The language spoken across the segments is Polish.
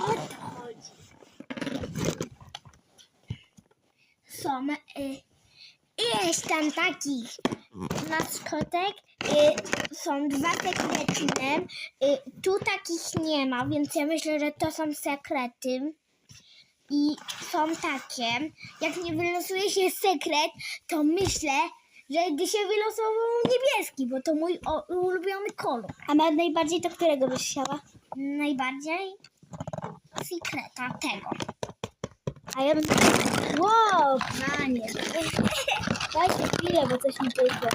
O to chodzi. Są, y, jest tam takich maskotek. Y, są dwa sekretne. Y, tu takich nie ma, więc ja myślę, że to są sekrety. I są takie. Jak nie wylosuje się sekret, to myślę, że gdy się wylosował niebieski, bo to mój o, ulubiony kolor. A ma najbardziej to którego byś chciała? Najbardziej sekreta tego. A ja bym... Wow! A nie. Dajcie chwilę, bo coś mi pykło.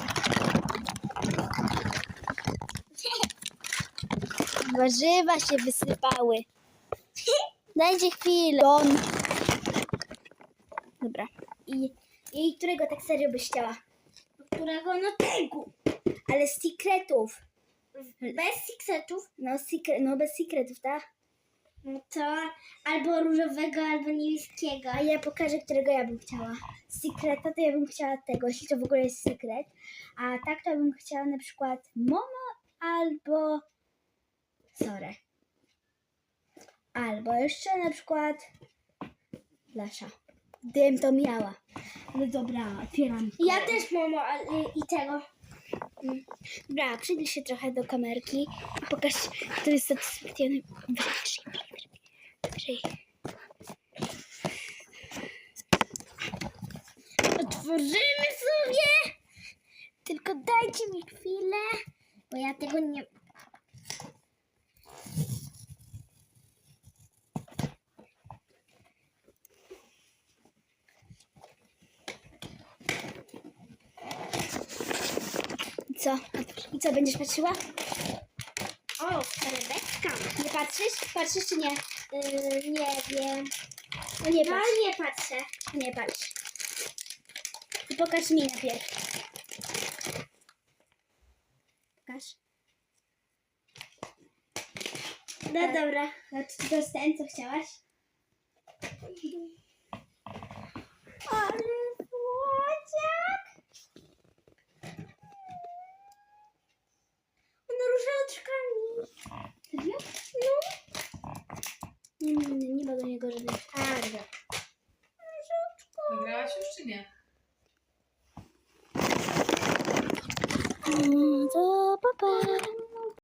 Warzywa się wysypały. Dajcie chwilę. Don. Dobra. I, I którego tak serio byś chciała? Którego? No tego. Ale z secretów. Bez sekretów? No, secret, no bez secretów, tak? No to albo różowego, albo niebieskiego. A ja pokażę, którego ja bym chciała. Z secreta to ja bym chciała tego, jeśli to w ogóle jest secret. A tak to bym chciała na przykład Momo albo Sorę. Albo jeszcze na przykład Lasza. Gdybym to miała. No dobra, otwieram. Ja też Momo ale, i tego. Dobra, przyjdę się trochę do kamerki i pokaż, kto jest satysfakcjonowany. Otworzymy sobie. Tylko dajcie mi chwilę, bo ja tego nie... co? I co, będziesz patrzyła? O, skarbetka. Nie patrzysz? Patrzysz czy nie? Yy, nie wiem. No nie No patrz. nie patrzę. Nie patrz. I pokaż mi najpierw. Pokaż. No Tak. dobra. No, czy to jest ten, co chciałaś? Ale oczkami. Serio? No. Nie, nie, nie, nie ma do niego żadnych. A, dobra. Wygrałaś już czy nie? To pa, pa.